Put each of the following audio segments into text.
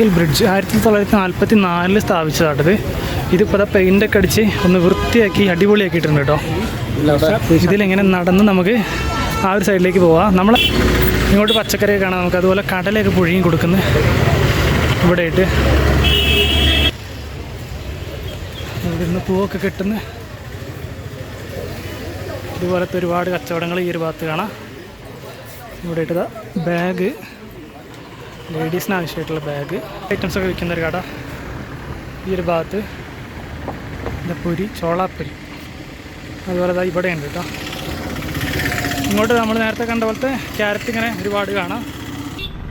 Hill bridge ആയിരത്തി തൊള്ളായിരത്തി നാൽപ്പത്തി നാലിൽ സ്ഥാപിച്ചതാട്ടത് ഇതിപ്പോൾ പെയിന്റൊക്കെ അടിച്ച് ഒന്ന് വൃത്തിയാക്കി അടിപൊളിയാക്കിയിട്ടുണ്ട് കേട്ടോ. ഇതിലിങ്ങനെ നടന്ന് നമുക്ക് ആ ഒരു സൈഡിലേക്ക് പോവാം. നമ്മൾ ഇങ്ങോട്ട് പച്ചക്കറിയൊക്കെ കാണാം നമുക്ക്. അതുപോലെ കടലൊക്കെ പുഴുകി കൊടുക്കുന്നു. ഇവിടെ ആയിട്ട് ഇവിടെ നിന്ന് പൂവൊക്കെ കിട്ടുന്ന. ഇതുപോലത്തെ ഒരുപാട് കച്ചവടങ്ങൾ ഈ ഒരു ഭാഗത്ത് കാണാം. ഇവിടെ ഇട്ടതാ ബാഗ് ലേഡീസിന് ആവശ്യമായിട്ടുള്ള ബാഗ് ഐറ്റംസ് ഒക്കെ വിൽക്കുന്ന ഒരു കട. ഈ ഒരു ഭാഗത്ത് ഇത് പൊരി ചോളാപ്പൊരി. അതുപോലെ ദാ ഇവിടെ ഉണ്ട് കേട്ടോ ഇങ്ങോട്ട് നമ്മൾ നേരത്തെ കണ്ട പോലത്തെ ക്യാരറ്റ് ഇങ്ങനെ ഒരുപാട് കാണാം.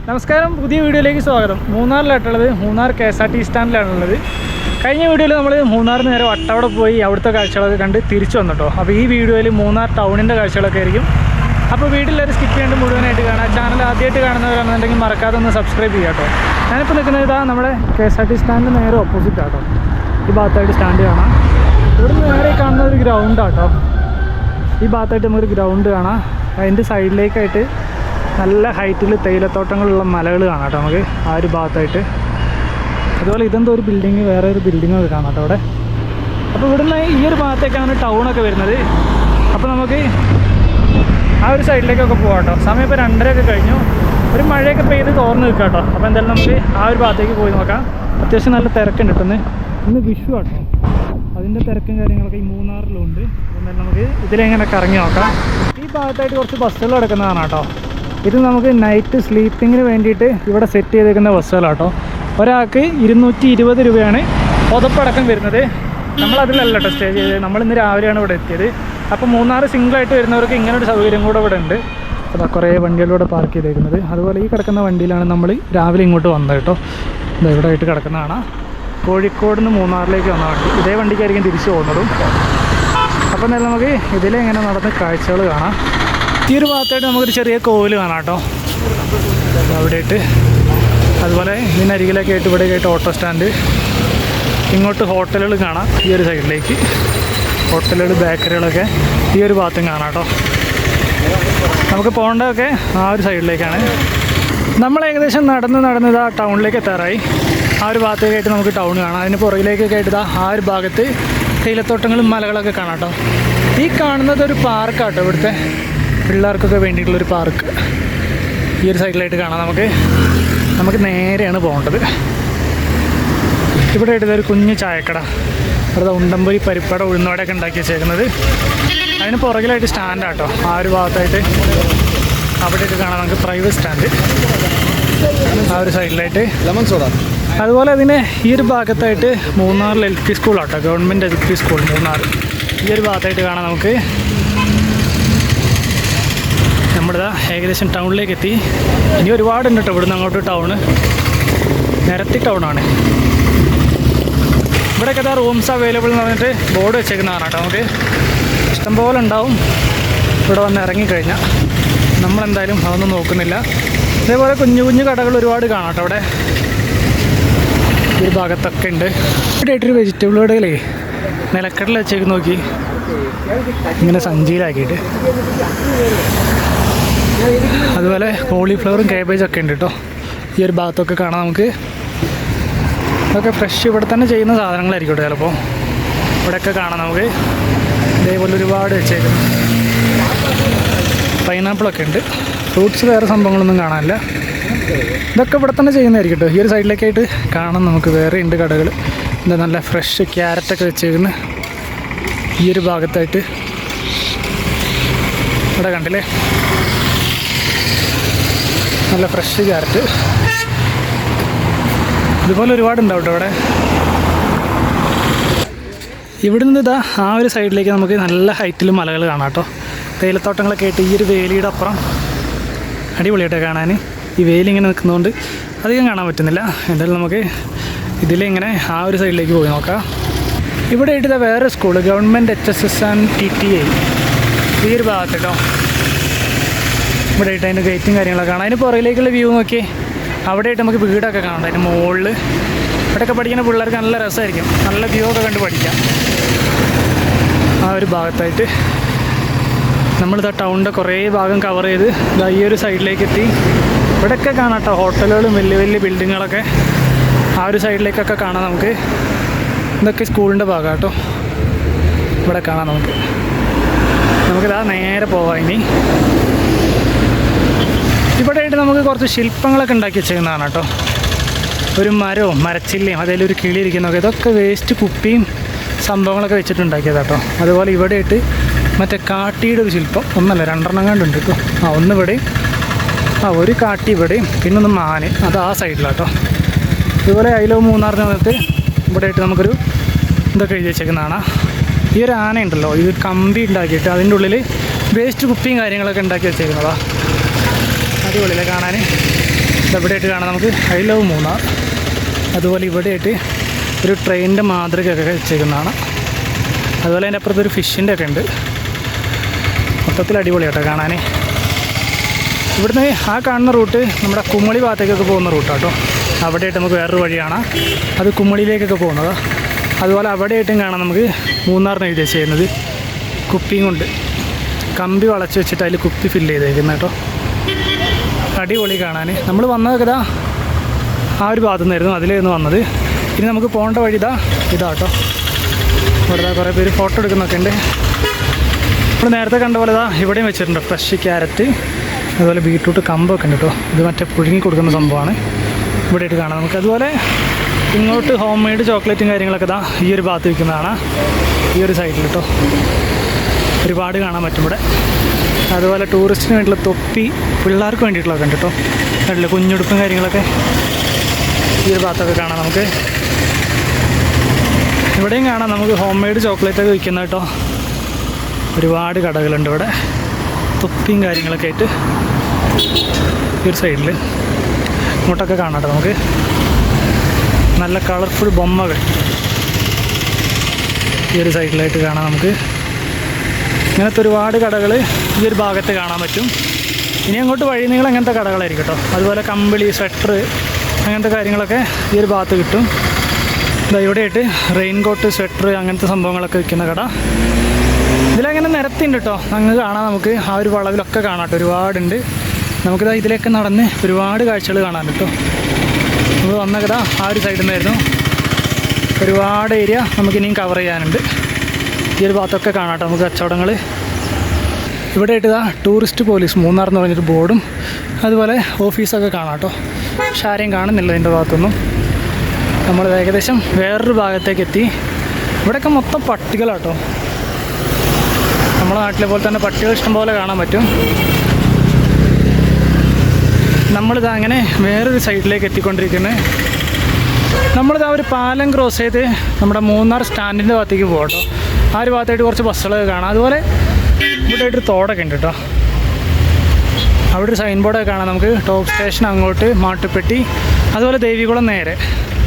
നമസ്കാരം. പുതിയ വീഡിയോയിലേക്ക് സ്വാഗതം. മൂന്നാറിലായിട്ടുള്ളത് Munnar K S R T സ്റ്റാൻഡിലാണുള്ളത്. കഴിഞ്ഞ വീഡിയോയിൽ നമ്മൾ മൂന്നാറിന് നേരെ വട്ടവട പോയി അവിടുത്തെ കാഴ്ചകളൊക്കെ കണ്ട് തിരിച്ചു വന്നിട്ടോ അപ്പോൾ ഈ വീഡിയോയിൽ മൂന്നാർ ടൗണിന്റെ കാഴ്ചകളൊക്കെ ആയിരിക്കും. അപ്പോൾ വീട്ടിലൊരു സ്കിപ്പ് ചെയ്യേണ്ട മുഴുവനായിട്ട് കാണാം. ചാനൽ ആദ്യമായിട്ട് കാണുന്നവരാണെന്നുണ്ടെങ്കിൽ മറക്കാതെ ഒന്ന് സബ്സ്ക്രൈബ് ചെയ്യാം കേട്ടോ. ഞാനിപ്പോൾ നിൽക്കുന്നത് ഇതാ നമ്മുടെ കെ എസ് ആർ ടി സ്റ്റാൻഡിന് നേരെ ഓപ്പോസിറ്റ് ആട്ടോ ഈ ഭാഗത്തായിട്ട് സ്റ്റാൻഡ് കാണാം. ഇവിടുന്ന് നേരെ കാണുന്ന ഒരു ഗ്രൗണ്ട് ആട്ടോ ഈ ഭാഗത്തായിട്ട് നമുക്കൊരു ഗ്രൗണ്ട് കാണാം. അതിന്റെ സൈഡിലേക്കായിട്ട് നല്ല ഹൈറ്റിൽ തേയിലത്തോട്ടങ്ങളുള്ള മലകൾ കാണാം കേട്ടോ നമുക്ക് ആ ഒരു ഭാഗത്തായിട്ട്. അതുപോലെ ഇതെന്തോ ഒരു ബിൽഡിങ് വേറെ ഒരു ബിൽഡിംഗ് ഒക്കെ കാണാം കേട്ടോ അവിടെ. അപ്പോൾ ഇവിടുന്ന് ഈ ഒരു ഭാഗത്തേക്കാണ് ടൗണൊക്കെ വരുന്നത്. അപ്പോൾ നമുക്ക് ആ ഒരു സൈഡിലേക്കൊക്കെ പോകാം കേട്ടോ സമയം ഇപ്പോൾ രണ്ടരയൊക്കെ കഴിഞ്ഞു. ഒരു മഴയൊക്കെ പെയ്ത് തോർന്ന് നിൽക്കാം കേട്ടോ അപ്പോൾ എന്തായാലും നമുക്ക് ആ ഒരു ഭാഗത്തേക്ക് പോയി നോക്കാം. അത്യാവശ്യം നല്ല തിരക്കുണ്ട് കിട്ടുന്നത് ഇന്ന്. വിഷു ആട്ടോ. അതിന്റെ തിരക്കും കാര്യങ്ങളൊക്കെ ഈ മൂന്നാറിലുണ്ട്. എന്തായാലും നമുക്ക് ഇതിലെങ്ങനെ കറങ്ങി നോക്കാം. ഈ ഭാഗത്തായിട്ട് കുറച്ച് ബസ്സുകൾ കിടക്കുന്നതാണ് കേട്ടോ ഇത് നമുക്ക് നൈറ്റ് സ്ലീപ്പിങ്ങിന് വേണ്ടിയിട്ട് ഇവിടെ സെറ്റ് ചെയ്തേക്കുന്ന ബസ്സുകളാട്ടോ. ഒരാൾക്ക് ഇരുന്നൂറ്റി ഇരുപത് രൂപയാണ് പുതപ്പടക്കം വരുന്നത്. നമ്മൾ അതിലല്ല കേട്ടോ സ്റ്റേ ചെയ്തത്. നമ്മൾ ഇന്ന് രാവിലെയാണ് ഇവിടെ എത്തിയത്. അപ്പോൾ മൂന്നാർ സിംഗിളായിട്ട് വരുന്നവർക്ക് ഇങ്ങനെ ഒരു സൗകര്യം കൂടെ ഇവിടെ ഉണ്ട്. അപ്പോൾ കുറേ വണ്ടികളിലൂടെ പാർക്ക് ചെയ്തേക്കുന്നത്. അതുപോലെ ഈ കിടക്കുന്ന വണ്ടിയിലാണ് നമ്മൾ രാവിലെ ഇങ്ങോട്ട് വന്നത് കേട്ടോ. ഇവിടെ ആയിട്ട് കിടക്കുന്നതാണ്. കോഴിക്കോട് നിന്ന് മൂന്നാറിലേക്ക് വന്ന വണ്ടി. ഇതേ വണ്ടിക്കായിരിക്കും തിരിച്ചു പോകുന്നതും. അപ്പോൾ എന്തായാലും നമുക്ക് ഇതിലെ ഇങ്ങനെ നടന്ന് കാഴ്ചകൾ കാണാം. ഈ ഒരു ഭാഗത്തായിട്ട് നമുക്കൊരു ചെറിയ കോവിൽ കാണാം കേട്ടോ. അവിടെയായിട്ട്. അതുപോലെ ഇതിനരികിലൊക്കെ ആയിട്ട് ഇവിടെ ആയിട്ട് ഓട്ടോ സ്റ്റാൻഡ് ഇങ്ങോട്ട് ഹോട്ടലുകൾ കാണാം ഈ ഒരു സൈഡിലേക്ക് ഹോട്ടലുകൾ ബേക്കറികളൊക്കെ ഈ ഒരു ഭാഗത്തും കാണാം കേട്ടോ. നമുക്ക് പോകേണ്ടതൊക്കെ ആ ഒരു സൈഡിലേക്കാണ്. നമ്മൾ ഏകദേശം നടന്ന് നടന്ന് ഇതാ ടൗണിലേക്ക് എത്താറായി. ആ ഒരു ഭാഗത്തേക്കായിട്ട് നമുക്ക് ടൗൺ കാണാം. അതിന് പുറകിലേക്കൊക്കെ ആയിട്ട് ഇതാ ആ ഒരു ഭാഗത്ത് തേയിലത്തോട്ടങ്ങളും മലകളൊക്കെ കാണാം കേട്ടോ. ഈ കാണുന്നത് ഒരു പാർക്കാട്ടോ ഇവിടുത്തെ. പിള്ളേർക്കൊക്കെ വേണ്ടിയിട്ടുള്ളൊരു പാർക്ക്. ഈ ഒരു സൈഡിലായിട്ട് കാണാം നമുക്ക്. നമുക്ക് നേരെയാണ് പോകേണ്ടത്. ഇവിടെ ആയിട്ട് ഒരു കുഞ്ഞു ചായക്കട. അവിടെ ഉണ്ടമ്പൊരി പരിപ്പട ഉഴുന്നോടെയൊക്കെ ഉണ്ടാക്കി വെച്ചേക്കുന്നത് അതിന് പുറകിലായിട്ട് സ്റ്റാൻഡാട്ടോ ആ ഒരു ഭാഗത്തായിട്ട് അവിടെയൊക്കെ കാണാം നമുക്ക് പ്രൈവറ്റ് സ്റ്റാൻഡ്. ആ ഒരു സൈഡിലായിട്ട്. Lemon soda. അതുപോലെ അതിന് ഈ ഒരു ഭാഗത്തായിട്ട് മൂന്നാറിൽ L P സ്കൂളാട്ടോ government L P school Munnar. ഈ ഒരു ഭാഗത്തായിട്ട് കാണാം നമുക്ക്. നമ്മുടെ ഏകദേശം ടൗണിലേക്ക് എത്തി ഇനി ഒരുപാടുണ്ട് കേട്ടോ ഇവിടുന്ന് അങ്ങോട്ട് ടൗണ്. നിരത്തി ടൗണാണ്. ഇവിടെയൊക്കെ ഇതാ റൂംസ് അവൈലബിൾ എന്ന് പറഞ്ഞിട്ട് ബോർഡ് വെച്ചേക്കുന്നതാണ് കേട്ടോ. നമുക്ക് ഇഷ്ടംപോലെ ഉണ്ടാവും. ഇവിടെ വന്ന് ഇറങ്ങിക്കഴിഞ്ഞാൽ നമ്മളെന്തായാലും അതൊന്നും നോക്കുന്നില്ല. അതേപോലെ കുഞ്ഞു കുഞ്ഞു കടകൾ ഒരുപാട് കാണാം കേട്ടോ അവിടെ ഒരു ഭാഗത്തൊക്കെ ഉണ്ട്. ഇവിടെ ആയിട്ടൊരു വെജിറ്റബിൾ കടകളേ നിലക്കടൽ വെച്ചേക്ക് നോക്കി. ഇങ്ങനെ സഞ്ചിയിലാക്കിയിട്ട്. അതുപോലെ കോളിഫ്ലവറും കേബേജൊക്കെ ഉണ്ട് കേട്ടോ. ഈ ഒരു ഭാഗത്തൊക്കെ കാണാം നമുക്ക്. ഇതൊക്കെ ഫ്രഷ് ഇവിടെ തന്നെ ചെയ്യുന്ന സാധനങ്ങളായിരിക്കും കേട്ടോ ചിലപ്പോൾ ഇവിടെയൊക്കെ കാണാം നമുക്ക്. ഇതേപോലെ ഒരുപാട് വെച്ചേക്കുന്നു. പൈനാപ്പിളൊക്കെ ഉണ്ട്. ഫ്രൂട്ട്സ് വേറെ സംഭവങ്ങളൊന്നും കാണാനില്ല. ഇതൊക്കെ ഇവിടെ തന്നെ ചെയ്യുന്നതായിരിക്കും കേട്ടോ ഈ ഒരു സൈഡിലേക്കായിട്ട് കാണാം നമുക്ക്. വേറെ ഉണ്ട് കടകൾ. എന്താ നല്ല ഫ്രഷ് ക്യാരറ്റൊക്കെ വെച്ചേക്കുന്ന. ഈ ഒരു ഭാഗത്തായിട്ട്. ഇവിടെ കണ്ടില്ലേ? നല്ല ഫ്രഷ് ക്യാരറ്റ് ഇതുപോലെ ഒരുപാടുണ്ടാവും കേട്ടോ ഇവിടെ ഇവിടെ നിന്ന് ഇതാ ആ ഒരു സൈഡിലേക്ക് നമുക്ക് നല്ല ഹൈറ്റിൽ മലകൾ കാണാം കേട്ടോ. തേയിലത്തോട്ടങ്ങളൊക്കെ ആയിട്ട് ഈ ഒരു വേലിയുടെ അപ്പുറം അടിപൊളിയായിട്ട് കാണാൻ ഈ വേലി ഇങ്ങനെ നിൽക്കുന്നതുകൊണ്ട് അധികം കാണാൻ പറ്റുന്നില്ല. എന്തായാലും നമുക്ക് ഇതിലിങ്ങനെ ആ ഒരു സൈഡിലേക്ക് പോയി നോക്കാം. ഇവിടെ ആയിട്ട് വേറെ school government H S S and T T I ഈ ഒരു ഭാഗത്ത് കേട്ടോ. ഇവിടെ ആയിട്ട് അതിന്റെ ഗേറ്റും കാര്യങ്ങളൊക്കെ കാണാം. അതിന് പുറകിലേക്കുള്ള വ്യൂ നോക്കി അവിടെ ആയിട്ട് നമുക്ക് വീടൊക്കെ കാണാം. അതിന്റെ മുകളിൽ ഇവിടെയൊക്കെ പഠിക്കുന്ന പിള്ളേർക്ക് നല്ല രസമായിരിക്കും. നല്ല വ്യൂ ഒക്കെ കണ്ട് പഠിക്കാം. ആ ഒരു ഭാഗത്തായിട്ട് നമ്മളിതാ ടൗണിന്റെ കുറേ ഭാഗം കവർ ചെയ്ത് ഇതാ ഈ ഒരു സൈഡിലേക്ക് എത്തി. ഇവിടെയൊക്കെ കാണാം കേട്ടോ ഹോട്ടലുകളും വലിയ വലിയ ബിൽഡിങ്ങുകളൊക്കെ ആ ഒരു സൈഡിലേക്കൊക്കെ കാണാം നമുക്ക്. ഇതൊക്കെ സ്കൂളിന്റെ ഭാഗം കേട്ടോ ഇവിടെ കാണാം നമുക്ക്. നമുക്കിതാ നേരെ പോവാം ഇനി. ഇവിടെ ആയിട്ട് നമുക്ക് കുറച്ച് ശില്പങ്ങളൊക്കെ ഉണ്ടാക്കി വെച്ചേക്കുന്നതാണ് കേട്ടോ. ഒരു മരവും മരച്ചില്ലയും അതിലൊരു കിളി ഇരിക്കുന്നതൊക്കെ. ഇതൊക്കെ വേസ്റ്റ് കുപ്പിയും സംഭവങ്ങളൊക്കെ വെച്ചിട്ടുണ്ടാക്കിയത് കേട്ടോ. അതുപോലെ ഇവിടെ ആയിട്ട് മറ്റേ കാട്ടിയുടെ ഒരു ശില്പം. ഒന്നല്ല രണ്ടെണ്ണം കണ്ടുണ്ട് കേട്ടോ. ആ ഒന്ന് ഇവിടെയും ആ ഒരു കാട്ടി ഇവിടെയും പിന്നെ ഒന്ന് മാന്. അത് ആ സൈഡിലാട്ടോ ഇതുപോലെ അതിലോ മൂന്നാർ വന്നിട്ട് ഇവിടെ ആയിട്ട് നമുക്കൊരു ഇതൊക്കെ എഴുതി വെച്ചേക്കുന്നതാണ്. ഈ ഒരു ആന ഉണ്ടല്ലോ ഇത് കമ്പി ഉണ്ടാക്കിയിട്ട് അതിന്റെ ഉള്ളിൽ വേസ്റ്റ് കുപ്പിയും കാര്യങ്ങളൊക്കെ ഉണ്ടാക്കി വെച്ചേക്കുന്നതാ. അടിപൊളിയിലെ കാണാൻ? ഇതെവിടെയായിട്ട് കാണാം നമുക്ക്? ഐ ലവ് മൂന്നാർ അതുപോലെ ഇവിടെയായിട്ട് ഒരു ട്രെയിനിന്റെ മാതൃകയൊക്കെ വെച്ചേക്കുന്നതാണ്. അതുപോലെ അതിന്റെ അപ്പുറത്ത് ഒരു ഫിഷിന്റെ ഒക്കെ ഉണ്ട്. മൊത്തത്തിൽ അടിപൊളിയാട്ടോ കാണാൻ. ഇവിടുന്ന് ആ കാണുന്ന റൂട്ട് നമ്മുടെ കുമ്മളി ഭാഗത്തേക്കൊക്കെ പോകുന്ന റൂട്ടാട്ടോ അവിടെയായിട്ട് നമുക്ക് വേറൊരു വഴിയാണ് അത് കുമ്മളിയിലേക്കൊക്കെ പോകുന്നത്. അതുപോലെ അവിടെയായിട്ടും കാണാം നമുക്ക് മൂന്നാറിന് എഴുതി ചെയ്യുന്നത് കുപ്പിയും കൊണ്ട് കമ്പി വളച്ച് വെച്ചിട്ട് അതിൽ കുപ്പി ഫില്ല് ചെയ്തേക്കുന്നത് കേട്ടോ. അടിപൊളി കാണാൻ നമ്മൾ വന്നതൊക്കെ ഇതാ ആ ഒരു ഭാഗത്തു നിന്നായിരുന്നു അതിലായിരുന്നു വന്നത്. ഇനി നമുക്ക് പോകേണ്ട വഴി ഇതാ ഇതാട്ടോ. ഇവിടെ കുറേ പേര് ഫോട്ടോ എടുക്കുന്നൊക്കെ ഉണ്ട്. നമ്മൾ നേരത്തെ കണ്ട പോലെ ഇതാ ഇവിടെയും വെച്ചിട്ടുണ്ട് ഫ്രഷ് ക്യാരറ്റ് അതുപോലെ ബീട്രൂട്ട് കമ്പൊക്കെ ഉണ്ട് കേട്ടോ. ഇത് മറ്റേ പുഴുങ്ങി കൊടുക്കുന്ന സംഭവമാണ്. ഇവിടെ ഇട്ട് കാണാം നമുക്ക്. അതുപോലെ ഇങ്ങോട്ട് ഹോം മെയ്ഡ് ചോക്ലേറ്റും കാര്യങ്ങളൊക്കെ ഇതാ ഈ ഒരു ഭാഗത്ത് വിൽക്കുന്നതാണ് ഈ ഒരു സൈഡിൽ കേട്ടോ. ഒരുപാട് കാണാൻ പറ്റും ഇവിടെ. അതുപോലെ ടൂറിസ്റ്റിന് വേണ്ടിയിട്ടുള്ള തൊപ്പി പിള്ളേർക്ക് വേണ്ടിയിട്ടുള്ളതൊക്കെ ഉണ്ട് കേട്ടോ. കണ്ടില്ലേ? കുഞ്ഞുടുപ്പും കാര്യങ്ങളൊക്കെ ഈ ഒരു ഭാഗത്തൊക്കെ കാണാം നമുക്ക്. ഇവിടെയും കാണാം നമുക്ക് ഹോം മെയ്ഡ് ചോക്ലേറ്റ് ഒക്കെ വിൽക്കുന്ന കേട്ടോ. ഒരുപാട് കടകളുണ്ട് ഇവിടെ. തൊപ്പിയും കാര്യങ്ങളൊക്കെ ആയിട്ട് ഈ ഒരു സൈഡിൽ ഇങ്ങോട്ടൊക്കെ കാണാം നമുക്ക്. നല്ല കളർഫുൾ ബൊമ്മകൾ ഈ ഒരു സൈഡിലായിട്ട് കാണാം നമുക്ക്. ഇങ്ങനത്തെ ഒരുപാട് കടകൾ ഈ ഒരു ഭാഗത്ത് കാണാൻ പറ്റും. ഇനി അങ്ങോട്ട് വഴി നിങ്ങൾ അങ്ങനത്തെ കടകളായിരിക്കും കേട്ടോ. അതുപോലെ കമ്പിളി സ്വെറ്റർ അങ്ങനത്തെ കാര്യങ്ങളൊക്കെ ഈ ഒരു ഭാഗത്ത് കിട്ടും. ഇതാ ഇവിടെയായിട്ട് റെയിൻ കോട്ട് സ്വെറ്റർ അങ്ങനത്തെ സംഭവങ്ങളൊക്കെ വിൽക്കുന്ന കട. ഇതിലങ്ങനെ നിരത്തിണ്ട് കേട്ടോ. അങ്ങ് കാണാം നമുക്ക്. ആ ഒരു വളവിലൊക്കെ കാണാം കേട്ടോ. ഒരുപാടുണ്ട്. നമുക്കിതാ ഇതിലേക്ക് നടന്ന് ഒരുപാട് കാഴ്ചകൾ കാണാൻ കേട്ടോ നമ്മൾ വന്ന കഥ ആ ഒരു സൈഡിൽ നിന്നായിരുന്നു ഒരുപാട് ഏരിയ നമുക്കിനിയും കവർ ചെയ്യാനുണ്ട്. ഈ ഒരു ഭാഗത്തൊക്കെ കാണാം കേട്ടോ. നമുക്ക് കച്ചവടങ്ങൾ ഇവിടെ ആയിട്ട് ഇതാ ടൂറിസ്റ്റ് പോലീസ് മൂന്നാർ എന്ന് പറഞ്ഞൊരു ബോർഡും അതുപോലെ ഓഫീസൊക്കെ കാണാം കേട്ടോ. പക്ഷെ ആരെയും കാണുന്നില്ല ഇതിന്റെ ഭാഗത്തൊന്നും. നമ്മൾ ഏകദേശം വേറൊരു ഭാഗത്തേക്ക് എത്തി ഇവിടെയൊക്കെ മൊത്തം പട്ടികളാട്ടോ നമ്മുടെ നാട്ടിലെ പോലെ തന്നെ പട്ടികൾ ഇഷ്ടംപോലെ കാണാൻ പറ്റും. നമ്മളിത് അങ്ങനെ വേറൊരു സൈഡിലേക്ക് എത്തിക്കൊണ്ടിരിക്കുന്നത് നമ്മളിത് ആ ഒരു പാലം ക്രോസ് ചെയ്ത് നമ്മുടെ മൂന്നാർ സ്റ്റാൻഡിന്റെ ഭാഗത്തേക്ക് പോകട്ടോ ആ ഒരു ഭാഗത്തായിട്ട് കുറച്ച് ബസ്സുകളൊക്കെ കാണാം. അതുപോലെ ഇവിടെ ഒരു തോടൊക്കെ ഉണ്ട് കേട്ടോ അവിടെ ഒരു സൈൻ ബോർഡൊക്കെ കാണാം. നമുക്ക് ടോപ്പ് സ്റ്റേഷൻ അങ്ങോട്ട് മാട്ടുപ്പെട്ടി അതുപോലെ ദേവികുളം നേരെ.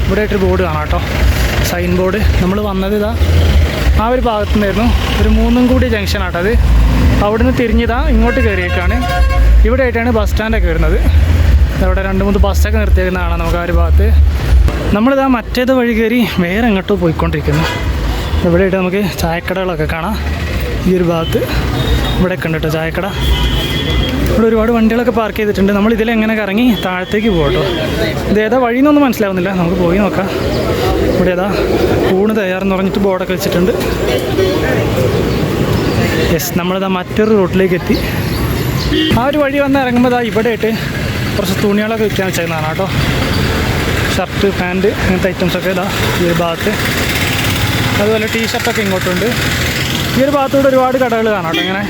ഇവിടെ ആയിട്ടൊരു ബോർഡ് കാണാം കേട്ടോ സൈൻ ബോർഡ് നമ്മൾ വന്നത് ഇതാ ആ ഒരു ഭാഗത്തു നിന്നായിരുന്നു ഒരു മൂന്നും കൂടി ജംഗ്ഷൻ ആട്ടോ അത്. അവിടുന്ന് തിരിഞ്ഞിതാ ഇങ്ങോട്ട് കയറിയേക്കാണ്. ഇവിടെ ആയിട്ടാണ് ബസ് സ്റ്റാൻഡൊക്കെ വരുന്നത്. അവിടെ രണ്ട് മൂന്ന് ബസ്സൊക്കെ നിർത്തിയേക്കുന്നതാണ് നമുക്ക് ആ ഒരു ഭാഗത്ത്. നമ്മളിതാ മറ്റേത് വഴി കയറി വേറെ എങ്ങോട്ടോ പോയിക്കൊണ്ടിരിക്കുന്നു. ഇവിടെയായിട്ട് നമുക്ക് ചായക്കടകളൊക്കെ കാണാം ഈ ഒരു ഭാഗത്ത്. ഇവിടെയൊക്കെ ഉണ്ട് കേട്ടോ ചായക്കട. ഇവിടെ ഒരുപാട് വണ്ടികളൊക്കെ പാർക്ക് ചെയ്തിട്ടുണ്ട്. നമ്മൾ ഇതിലെങ്ങനെ കറങ്ങി താഴത്തേക്ക് പോകട്ടോ ഇത് ഏതാ വഴി എന്നൊന്നും മനസ്സിലാവുന്നില്ല. നമുക്ക് പോയി നോക്കാം. ഇവിടെ ഏതാ ഊണ് തയ്യാറെന്ന് പറഞ്ഞിട്ട് ബോർഡൊക്കെ വെച്ചിട്ടുണ്ട്. യെസ് നമ്മളിതാ മറ്റൊരു റൂട്ടിലേക്ക് എത്തി. ആ ഒരു വഴി വന്ന് ഇറങ്ങുമ്പോൾ ദാ ഇവിടെയായിട്ട് കുറച്ച് തുണികളൊക്കെ വിൽക്കാൻ വെച്ചേക്കുന്നതാണ് കേട്ടോ. ഷർട്ട് പാന്റ് അങ്ങനത്തെ ഐറ്റംസൊക്കെ ഇതാ ഈ ഭാഗത്ത്. അതുപോലെ ടീഷർട്ടൊക്കെ ഇങ്ങോട്ടുണ്ട്. ഈ ഒരു ഭാഗത്തൂടെ ഒരുപാട് കടകൾ കാണാം കേട്ടോ. ഇങ്ങനെ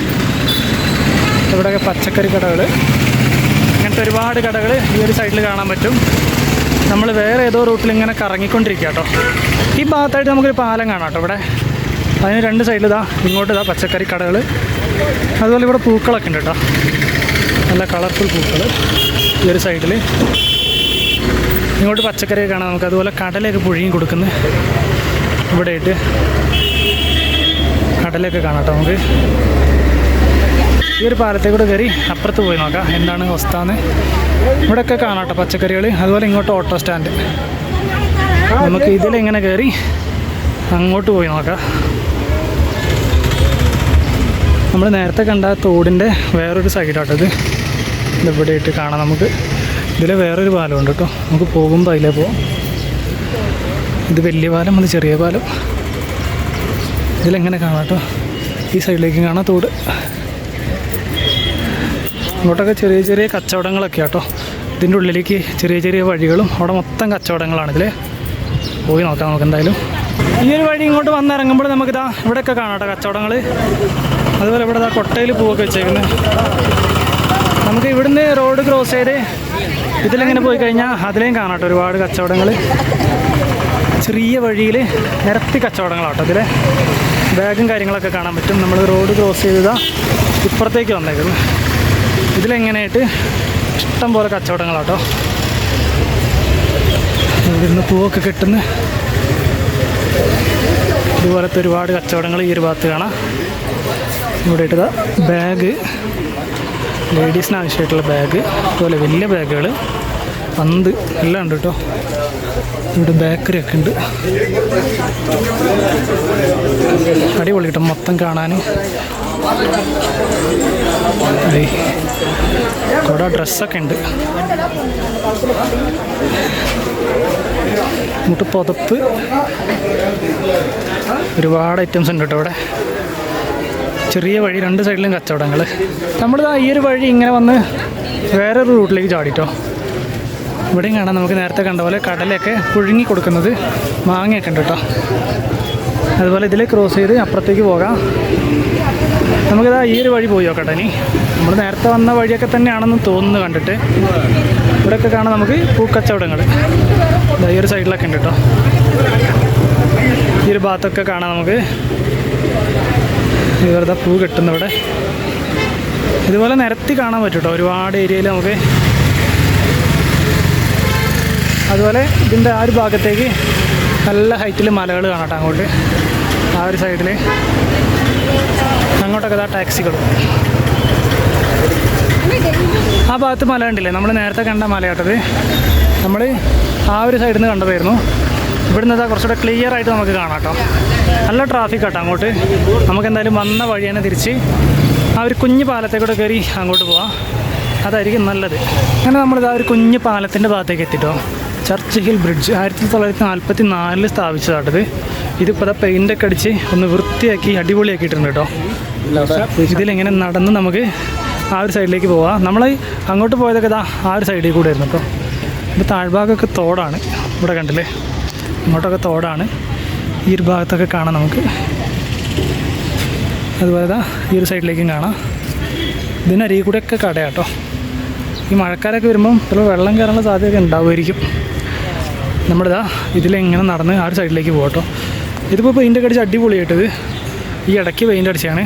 ഇവിടെയൊക്കെ പച്ചക്കറി കടകൾ ഇങ്ങനത്തെ ഒരുപാട് കടകൾ ഈ ഒരു സൈഡിൽ കാണാൻ പറ്റും. നമ്മൾ വേറെ ഏതോ റൂട്ടിൽ ഇങ്ങനെ കറങ്ങിക്കൊണ്ടിരിക്കുക കേട്ടോ. ഈ ഭാഗത്തായിട്ട് നമുക്കൊരു പാലം കാണാം കേട്ടോ ഇവിടെ. അതിന് രണ്ട് സൈഡിൽ ഇതാ ഇങ്ങോട്ട് ഇതാ പച്ചക്കറി കടകൾ അതുപോലെ ഇവിടെ പൂക്കളൊക്കെ ഉണ്ട് കേട്ടോ. നല്ല കളർഫുൾ പൂക്കൾ ഈ ഒരു സൈഡിൽ ഇങ്ങോട്ട് പച്ചക്കറിയൊക്കെ കാണാം നമുക്ക്. അതുപോലെ കടലൊക്കെ പുഴുങ്ങി കൊടുക്കുന്നത് ഇവിടെയായിട്ട്. കടലൊക്കെ കാണാം കേട്ടോ നമുക്ക്. ഈ ഒരു പാലത്തെ കൂടെ കയറി അപ്പുറത്ത് പോയി നോക്കാം. എന്താണ് എന്ന് ഇവിടെയൊക്കെ കാണാം കേട്ടോ പച്ചക്കറികൾ അതുപോലെ ഇങ്ങോട്ട് ഓട്ടോ സ്റ്റാൻഡ് നമുക്ക് ഇതിലെങ്ങനെ കയറി അങ്ങോട്ട് പോയി നോക്കാം. നമ്മൾ നേരത്തെ കണ്ട തോടിന്റെ വേറൊരു സൈഡാട്ടോ ഇത്. ഇതിവിടെയായിട്ട് കാണാം നമുക്ക്. ഇതിൽ വേറൊരു പാലമുണ്ട് കേട്ടോ. നമുക്ക് പോകുമ്പോൾ അതിലേ പോവാം. ഇത് വലിയ പാലം അത് ചെറിയ പാലം. ഇതിലെങ്ങനെ കാണാം കേട്ടോ ഈ സൈഡിലേക്ക് കാണാം തോട്. അങ്ങോട്ടൊക്കെ ചെറിയ ചെറിയ കച്ചവടങ്ങളൊക്കെ കേട്ടോ ഇതിന്റെ ഉള്ളിലേക്ക് ചെറിയ ചെറിയ വഴികളും അവിടെ മൊത്തം കച്ചവടങ്ങളാണ് ഇതിൽ പോയി നോക്കാം നമുക്ക് എന്തായാലും. ഈ ഒരു വഴി ഇങ്ങോട്ട് വന്നിറങ്ങുമ്പോൾ നമുക്കിതാ ഇവിടെയൊക്കെ കാണാം കേട്ടോ കച്ചവടങ്ങൾ അതുപോലെ ഇവിടെ ഇതാ കൊട്ടയിൽ പൂവൊക്കെ വെച്ചേക്കുന്നത് നമുക്ക് ഇവിടുന്ന് റോഡ് ക്രോസ് ചെയ്ത് ഇതിലിങ്ങനെ പോയി കഴിഞ്ഞാൽ അതിലേയും കാണാം കേട്ടോ ഒരുപാട് കച്ചവടങ്ങൾ ചെറിയ വഴിയിൽ നിരത്തി കച്ചവടങ്ങളാട്ടോ ഇതിൽ ബാഗും കാര്യങ്ങളൊക്കെ കാണാൻ പറ്റും. നമ്മൾ റോഡ് ക്രോസ് ചെയ്താൽ ഇപ്പുറത്തേക്ക് വന്നേക്കുന്നു ഇതിലെങ്ങനെയായിട്ട് ഇഷ്ടം പോലെ കച്ചവടങ്ങളാട്ടോ. ഇവിടുന്ന് പൂവൊക്കെ കിട്ടുന്ന ഇതുപോലത്തെ ഒരുപാട് കച്ചവടങ്ങൾ ഈ ഒരു ഭാഗത്ത് കാണാം. ഇവിടെ ഇട്ടത് ബാഗ്. ലേഡീസിന് ആവശ്യമായിട്ടുള്ള ബാഗ്. അതുപോലെ വലിയ ബാഗുകൾ പന്ത് എല്ലാം ഉണ്ട് കേട്ടോ. ഇവിടെ ബേക്കറി ഒക്കെ ഉണ്ട്. അടിപൊളി കിട്ടും മൊത്തം കാണാൻ. കുറെ ഡ്രസ്സൊക്കെ ഉണ്ട്. എന്നിട്ട് പുതപ്പ്. ഒരുപാട് ഐറ്റംസ് ഉണ്ട് കേട്ടോ ഇവിടെ. ചെറിയ വഴി രണ്ട് സൈഡിലും കച്ചവടങ്ങൾ നമ്മളിതാ ഈ ഒരു വഴി ഇങ്ങനെ വന്ന് വേറൊരു റൂട്ടിലേക്ക് ചാടിട്ടോ. ഇവിടെയും കാണാം നമുക്ക് നേരത്തെ കണ്ട പോലെ കടലയൊക്കെ പുഴുങ്ങി കൊടുക്കുന്നത് മാങ്ങയൊക്കെ ഉണ്ട് കേട്ടോ. അതുപോലെ ഇതിൽ ക്രോസ് ചെയ്ത് അപ്പുറത്തേക്ക് പോകാം. നമുക്കിതാ ഈ ഒരു വഴി പോയി നോക്കട്ടെ ഇനി. നമ്മൾ നേരത്തെ വന്ന വഴിയൊക്കെ തന്നെയാണെന്ന് തോന്നുന്നു കണ്ടിട്ട്. ഇവിടെയൊക്കെ കാണാം നമുക്ക് പൂക്കച്ചവടങ്ങൾ ഈ ഒരു സൈഡിലൊക്കെ ഉണ്ട് കേട്ടോ. ഈ ഒരു ഭാഗത്തൊക്കെ കാണാം നമുക്ക്. ഇവരുടെ പൂ കിട്ടുന്നവിടെ. ഇതുപോലെ നിരത്തി കാണാൻ പറ്റും കേട്ടോ. ഒരുപാട് ഏരിയയിൽ നമുക്ക് അതുപോലെ ഇതിന്റെ ആ ഒരു ഭാഗത്തേക്ക് നല്ല ഹൈറ്റിൽ മലകൾ കാണാം കേട്ടോ അങ്ങോട്ട്. ആ ഒരു സൈഡിൽ അങ്ങോട്ടൊക്കെ ഇതാ ടാക്സികൾ ആ ഭാഗത്ത് മല കണ്ടില്ലേ? നമ്മൾ നേരത്തെ കണ്ട മലയാട്ടത്. നമ്മൾ ആ ഒരു സൈഡിൽ നിന്ന് കണ്ടതായിരുന്നു. ഇവിടുന്ന് ഇതാ കുറച്ചുകൂടെ ക്ലിയർ ആയിട്ട് നമുക്ക് കാണാം കേട്ടോ നല്ല ട്രാഫിക് കേട്ടോ അങ്ങോട്ട്. നമുക്ക് എന്തായാലും വന്ന വഴി തന്നെ തിരിച്ച് ആ ഒരു കുഞ്ഞു പാലത്തേക്കൂടെ കയറി അങ്ങോട്ട് പോവാം. അതായിരിക്കും നല്ലത്. അങ്ങനെ നമ്മളിത് ആ ഒരു കുഞ്ഞു പാലത്തിന്റെ ഭാഗത്തേക്ക് എത്തിട്ടോ. ചർച്ച് ഹിൽ ബ്രിഡ്ജ് ആയിരത്തി തൊള്ളായിരത്തി നാൽപ്പത്തി നാലിൽ സ്ഥാപിച്ചതാട്ടത് ഇതിപ്പോൾ അതാ പെയിന്റൊക്കെ അടിച്ച് ഒന്ന് വൃത്തിയാക്കി അടിപൊളിയാക്കിയിട്ടുണ്ട് കേട്ടോ. ഇതിലിങ്ങനെ നടന്ന് നമുക്ക് ആ ഒരു സൈഡിലേക്ക് പോവാം. നമ്മൾ അങ്ങോട്ട് പോയതൊക്കെ ഇതാ ആ ഒരു സൈഡിൽ കൂടെ ആയിരുന്നു കേട്ടോ. ഇത് താഴ്ഭാഗമൊക്കെ തോടാണ്. ഇവിടെ കണ്ടില്ലേ? ഇങ്ങോട്ടൊക്കെ തോടാണ്. ഈ ഒരു ഭാഗത്തൊക്കെ കാണാം നമുക്ക്. അതുപോലെ ഇതാ ഈ ഒരു സൈഡിലേക്കും കാണാം. ഇതിനരികിൽ കൂടെയൊക്കെ കടയാട്ടോ ഈ മഴക്കാലൊക്കെ വരുമ്പം ചിലപ്പോൾ വെള്ളം കയറാനുള്ള സാധ്യതയൊക്കെ ഉണ്ടാവുമായിരിക്കും. നമ്മളിതാ ഇതിലെങ്ങനെ നടന്ന് ആ ഒരു സൈഡിലേക്ക് പോകട്ടോ ഇതിപ്പോൾ പെയിന്റ് അടിച്ച് അടിപൊളിയായിട്ടത് ഈ ഇടയ്ക്ക് പെയിന്റ് അടിച്ചാണ്.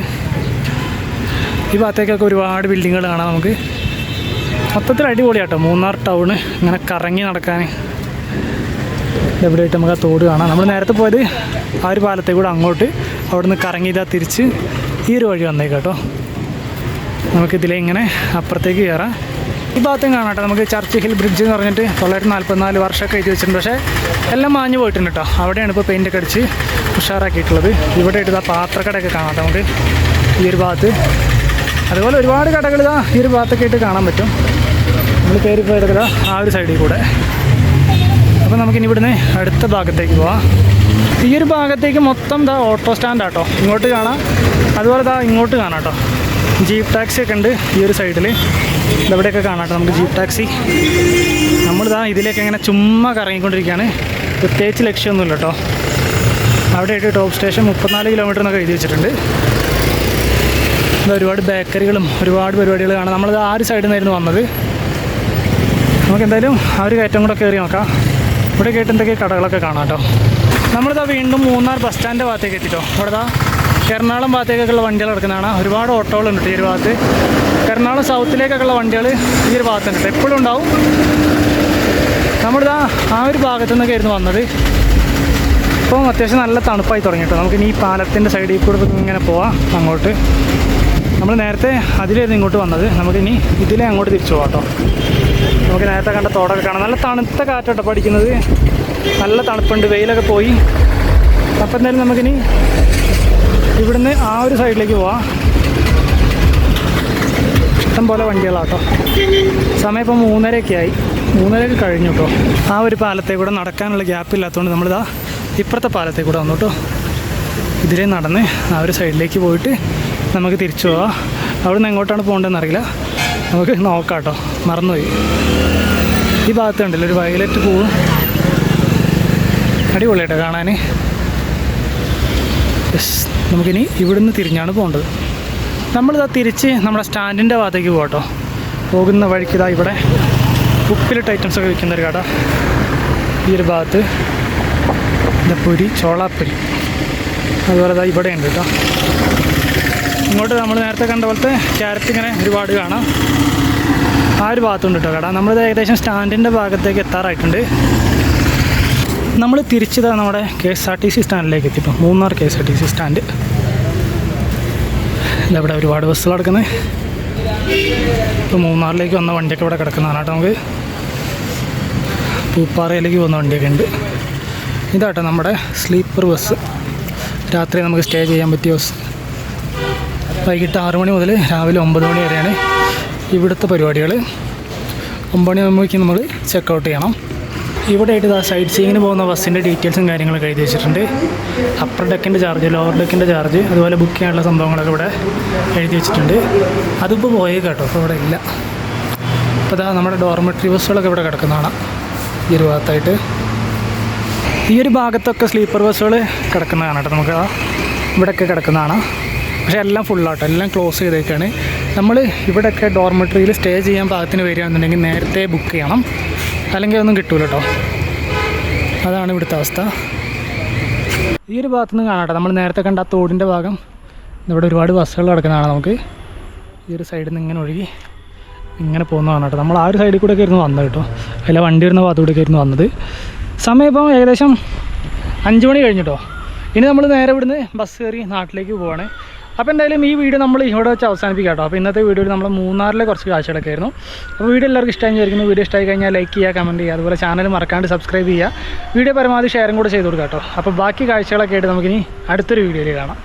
ഈ ഭാഗത്തേക്കൊക്കെ ഒരുപാട് ബിൽഡിങ്ങുകൾ കാണാം നമുക്ക്. മൊത്തത്തിൽ അടിപൊളിയാട്ടോ. മൂന്നാർ ടൗണ് ഇങ്ങനെ കറങ്ങി നടക്കാൻ. എവിടെയായിട്ട് നമുക്ക് ആ തോട് കാണാം. നമ്മൾ നേരത്തെ പോയത് ആ ഒരു പാലത്തെ കൂടെ അങ്ങോട്ട് അവിടെ നിന്ന് കറങ്ങിയതാ തിരിച്ച് ഈ ഒരു വഴി വന്നേക്കാട്ടോ. നമുക്കിതിലെ ഇങ്ങനെ അപ്പുറത്തേക്ക് കയറാം ഈ ഭാഗത്തും കാണാം കേട്ടോ. നമുക്ക് ചർച്ച് ഹിൽ ബ്രിഡ്ജ് എന്ന് പറഞ്ഞിട്ട് തൊള്ളായിരത്തി നാൽപ്പത്തിനാല് വർഷമൊക്കെ എഴുതി വെച്ചിട്ടുണ്ട്. പക്ഷേ എല്ലാം മാഞ്ഞു പോയിട്ടുണ്ട് കേട്ടോ. അവിടെയാണ് ഇപ്പോൾ പെയിന്റൊക്കെ അടിച്ച് ഉഷാറാക്കിയിട്ടുള്ളത്. ഇവിടെ ഇട്ട് ആ പാത്രക്കടയൊക്കെ കാണാം കേട്ടോ നമുക്ക് ഈ ഒരു ഭാഗത്ത്. അതുപോലെ ഒരുപാട് കടകൾ ഇതാ ഈ ഒരു ഭാഗത്തൊക്കെ ആയിട്ട് കാണാൻ പറ്റും. നമ്മൾ കയറി പോയത് ആ ഒരു സൈഡിൽ കൂടെ. അപ്പോൾ നമുക്കിനി ഇവിടുന്ന് അടുത്ത ഭാഗത്തേക്ക് പോവാം. ഈ ഒരു ഭാഗത്തേക്ക് മൊത്തം ഇതാ ഓട്ടോ സ്റ്റാൻഡ് ആട്ടോ. ഇങ്ങോട്ട് കാണാം. അതുപോലെ ഇതാ ഇങ്ങോട്ട് കാണാം കേട്ടോ. ജീപ്പ് ടാക്സി ഒക്കെ ഉണ്ട് ഈ ഒരു സൈഡിൽ ഇതെവിടെയൊക്കെ കാണാം കേട്ടോ നമുക്ക് ജീപ്പ് ടാക്സി നമ്മളിതാ ഇതിലേക്ക് ഇങ്ങനെ ചുമ്മാ കറങ്ങിക്കൊണ്ടിരിക്കുകയാണ്. പ്രത്യേകിച്ച് ലക്ഷ്യമൊന്നുമില്ല കേട്ടോ. അവിടെയായിട്ട് ടോപ്പ് സ്റ്റേഷൻ മുപ്പത്തിനാല് കിലോമീറ്റർ എന്നൊക്കെ എഴുതി വെച്ചിട്ടുണ്ട്. ഒരുപാട് ബേക്കറികളും ഒരുപാട് പരിപാടികൾ കാണാം. നമ്മളിത് ആ ഒരു സൈഡിൽ നിന്നായിരുന്നു വന്നത്. നമുക്ക് എന്തായാലും ആ ഒരു കയറ്റം കൂടെ കയറി നോക്കാം. ഇവിടെ കേട്ട് എന്തൊക്കെ കടകളൊക്കെ കാണാം കേട്ടോ. നമ്മളിതാ വീണ്ടും മൂന്നാർ ബസ് സ്റ്റാൻഡിന്റെ ഭാഗത്തേക്ക് എത്തിട്ടോ. ഇവിടെ എറണാകുളം ഭാഗത്തേക്കൊക്കെയുള്ള വണ്ടികൾ കിടക്കുന്നതാണ് ഒരുപാട് ഓട്ടോകളുണ്ട് ഈ ഒരു ഭാഗത്ത്. എറണാകുളം സൗത്തിലേക്കൊക്കെയുള്ള വണ്ടികൾ ഈ ഒരു ഭാഗത്തുണ്ട് എപ്പോഴും ഉണ്ടാവും. നമ്മളിതാ ആ ഒരു ഭാഗത്തു നിന്നൊക്കെ ആയിരുന്നു വന്നത്. ഇപ്പം അത്യാവശ്യം നല്ല തണുപ്പായി തുടങ്ങി നമുക്ക് ഇനി ഈ പാലത്തിന്റെ സൈഡിൽ കൂടെ ഇങ്ങനെ പോവാം. അങ്ങോട്ട്. നമ്മൾ നേരത്തെ അതിലായിരുന്നു ഇങ്ങോട്ട് വന്നത്. നമുക്കിനി ഇതിലേ അങ്ങോട്ട് തിരിച്ചു പോകാം കേട്ടോ. നമുക്ക് നേരത്തെ കണ്ട തോടൊക്കെ കാണാം. നല്ല തണുത്ത കാറ്റോട്ടോ പഠിക്കുന്നത്. നല്ല തണുപ്പുണ്ട്. വെയിലൊക്കെ പോയി. അപ്പം എന്തായാലും നമുക്കിനി ഇവിടുന്ന് ആ ഒരു സൈഡിലേക്ക് പോവാം. ഇഷ്ടം പോലെ വണ്ടികളാട്ടോ. സമയം ഇപ്പോൾ മൂന്നരയൊക്കെ ആയി. മൂന്നരയൊക്കെ കഴിഞ്ഞു കേട്ടോ ആ ഒരു പാലത്തെ കൂടെ നടക്കാനുള്ള ഗ്യാപ്പ് ഇല്ലാത്തതുകൊണ്ട് നമ്മളിതാ ഇപ്പുറത്തെ പാലത്തെ കൂടെ വന്നു കേട്ടോ ഇതിലേ നടന്ന് ആ ഒരു സൈഡിലേക്ക് പോയിട്ട് നമുക്ക് തിരിച്ചു പോവാം. അവിടെ നിന്ന് എങ്ങോട്ടാണ് പോകേണ്ടതെന്ന് അറിയില്ല. നമുക്ക് നോക്കാം കേട്ടോ മറന്നുപോയി. ഈ ഭാഗത്ത് ഉണ്ടല്ലോ ഒരു വയലറ്റ് പൂവ്? അടിപൊളിയായിട്ടോ കാണാൻ യെസ്. നമുക്കിനി ഇവിടുന്ന് തിരിഞ്ഞാണ് പോകേണ്ടത്. നമ്മളിതാ തിരിച്ച് നമ്മുടെ സ്റ്റാൻഡിന്റെ ഭാഗത്തേക്ക് പോകട്ടോ പോകുന്ന വഴിക്ക് ഇതാ ഇവിടെ ഉപ്പിലിട്ട് ഐറ്റംസ് ഒക്കെ വിൽക്കുന്ന ഒരു കട. ഈ ഒരു ഭാഗത്ത് പൊരി ചോളാപ്പൊരി. അതുപോലെ ഇതാ ഇവിടെ ഉണ്ട് കേട്ടോ. ഇങ്ങോട്ട് നമ്മൾ നേരത്തെ കണ്ട പോലത്തെ ക്യാരറ്റ് ഇങ്ങനെ ഒരുപാട് കാണാം. ആ ഒരു ഭാഗത്തുണ്ട് കേട്ടോ കട. നമ്മളിത് ഏകദേശം സ്റ്റാൻഡിന്റെ ഭാഗത്തേക്ക് എത്താറായിട്ടുണ്ട്. നമ്മൾ തിരിച്ചത് നമ്മുടെ K S R T C സ്റ്റാൻഡിലേക്ക് എത്തിപ്പോൾ Munnar K S R T C stand. ഇതവിടെ ഒരുപാട് ബസ്സുകൾ കിടക്കുന്നത് ഇപ്പോൾ മൂന്നാറിലേക്ക് വന്ന വണ്ടിയൊക്കെ ഇവിടെ കിടക്കുന്നതാണ് കേട്ടോ നമുക്ക്. പൂപ്പാറയിലേക്ക് പോകുന്ന വണ്ടിയൊക്കെ ഉണ്ട്. ഇതാട്ടോ നമ്മുടെ സ്ലീപ്പർ ബസ്. രാത്രി നമുക്ക് സ്റ്റേ ചെയ്യാൻ പറ്റിയ ബസ്. വൈകിട്ട് ആറ് മണി മുതൽ രാവിലെ ഒമ്പത് മണി വരെയാണ് ഇവിടുത്തെ പരിപാടികൾ ഒമ്പത് മണി ആകുമ്പോഴേക്കും നമ്മൾ ചെക്കൗട്ട് ചെയ്യണം. ഇവിടെ ആയിട്ട് ആ സൈഡ് സീയിങ്ങിന് പോകുന്ന ബസ്സിന്റെ ഡീറ്റെയിൽസും കാര്യങ്ങളൊക്കെ എഴുതി വെച്ചിട്ടുണ്ട്. അപ്പർ ഡെക്കിന്റെ ചാർജ് ലോവർ ഡെക്കിന്റെ ചാർജ് അതുപോലെ ബുക്ക് ചെയ്യാനുള്ള സംഭവങ്ങളൊക്കെ ഇവിടെ എഴുതി വെച്ചിട്ടുണ്ട്. അതിപ്പോൾ പോയേ കേട്ടോ അപ്പോൾ ഇവിടെ ഇല്ല. അപ്പോൾ ഇതാ നമ്മുടെ ഡോർമെട്രി ബസ്സുകളൊക്കെ ഇവിടെ കിടക്കുന്നതാണ്. ഈ ഒരു ഭാഗത്തായിട്ട്. ഈ ഒരു ഭാഗത്തൊക്കെ സ്ലീപ്പർ ബസ്സുകൾ കിടക്കുന്നതാണ് കേട്ടോ നമുക്ക് ഇവിടെയൊക്കെ കിടക്കുന്നതാണ്. പക്ഷേ എല്ലാം ഫുള്ളാട്ടോ എല്ലാം ക്ലോസ് ചെയ്തേക്കാണ്. നമ്മൾ ഇവിടെയൊക്കെ ഡോർമെട്രിയിൽ സ്റ്റേ ചെയ്യാൻ പാകത്തിന് വരികയാണെന്നുണ്ടെങ്കിൽ നേരത്തെ ബുക്ക് ചെയ്യണം. അല്ലെങ്കിൽ ഒന്നും കിട്ടൂല കേട്ടോ അതാണ് ഇവിടുത്തെ അവസ്ഥ. ഈ ഒരു ഭാഗത്തു നിന്ന് കാണാം നമ്മൾ നേരത്തെ കണ്ട ആ തോടിന്റെ ഭാഗം. ഇവിടെ ഒരുപാട് ബസ്സുകൾ കിടക്കുന്നതാണ് നമുക്ക്. ഈ ഒരു സൈഡിൽ നിന്ന് ഇങ്ങനെ ഒഴുകി ഇങ്ങനെ പോകുന്നതാണ് കേട്ടോ നമ്മൾ ആ ഒരു സൈഡിൽ കൂടെ ആയിരുന്നു വന്നത് കേട്ടോ അല്ല വണ്ടി വരുന്ന ഭാഗത്തു കൂടെ ആയിരുന്നു വന്നത്. സമയം ഇപ്പം ഏകദേശം അഞ്ച് മണി കഴിഞ്ഞിട്ടോ ഇനി നമ്മൾ നേരെ ഇവിടുന്ന് ബസ് കയറി നാട്ടിലേക്ക് പോവാണ്. അപ്പോൾ എന്തായാലും ഈ വീഡിയോ നമ്മൾ ഇവിടെ വെച്ച് അവസാനിപ്പിക്കാം കേട്ടോ. അപ്പോൾ ഇന്നത്തെ വീഡിയോയിൽ നമ്മൾ മൂന്നാറിലെ കുറച്ച് കാഴ്ചകളൊക്കെ ആയിരുന്നു. അപ്പോൾ വീഡിയോ എല്ലാവർക്കും ഇഷ്ടമായി വിചാരിക്കുന്നു. വീഡിയോ ഇഷ്ടമായി കഴിഞ്ഞാൽ ലൈക്ക് ചെയ്യുക കമന്റ് ചെയ്യുക അതുപോലെ ചാനൽ മറക്കാണ്ട് സബ്സ്ക്രൈബ് ചെയ്യുക. വീഡിയോ പരമാവധി ഷെയറും കൂടെ ചെയ്ത് കൊടുക്കാം കേട്ടോ. അപ്പോൾ ബാക്കി കാഴ്ചകളൊക്കെ ആയിട്ട് നമുക്കിനി അടുത്തൊരു വീഡിയോയിൽ കാണാം.